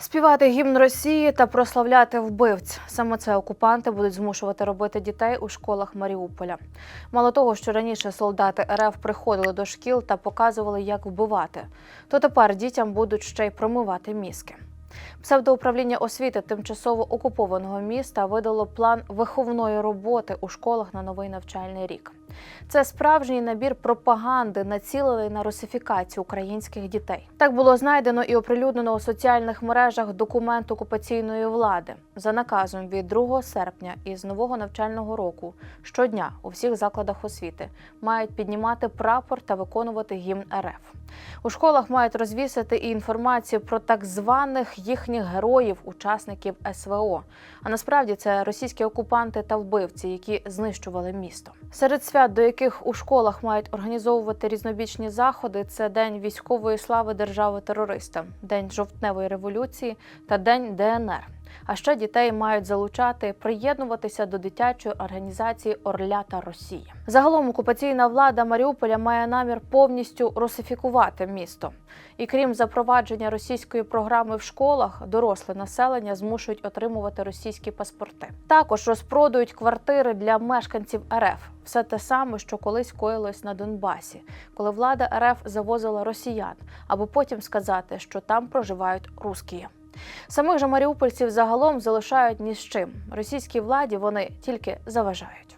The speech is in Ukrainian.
Співати гімн Росії та прославляти вбивць. Саме це окупанти будуть змушувати робити дітей у школах Маріуполя. Мало того, що раніше солдати РФ приходили до шкіл та показували, як вбивати, то тепер дітям будуть ще й промивати мізки. Псевдоуправління освіти тимчасово окупованого міста видало план виховної роботи у школах на новий навчальний рік. Це справжній набір пропаганди, націлений на русифікацію українських дітей. Так було знайдено і оприлюднено у соціальних мережах документ окупаційної влади за наказом від 2 серпня із нового навчального року. Щодня у всіх закладах освіти мають піднімати прапор та виконувати гімн РФ. У школах мають розвісити і інформацію про так званих їхніх героїв, учасників СВО. А насправді це російські окупанти та вбивці, які знищували місто. Серед свят, до яких у школах мають організовувати різнобічні заходи, це День військової слави держави-терориста, День жовтневої революції та День ДНР. А ще дітей мають залучати приєднуватися до дитячої організації Орлята Росія. Загалом окупаційна влада Маріуполя має намір повністю русифікувати місто. І крім запровадження російської програми в школах, доросле населення змушують отримувати російські паспорти. Також розпродують квартири для мешканців РФ. Все те саме, що колись коїлось на Донбасі, коли влада РФ завозила росіян, аби потім сказати, що там проживають русські. Самих же маріупольців загалом залишають ні з чим. Російській владі вони тільки заважають.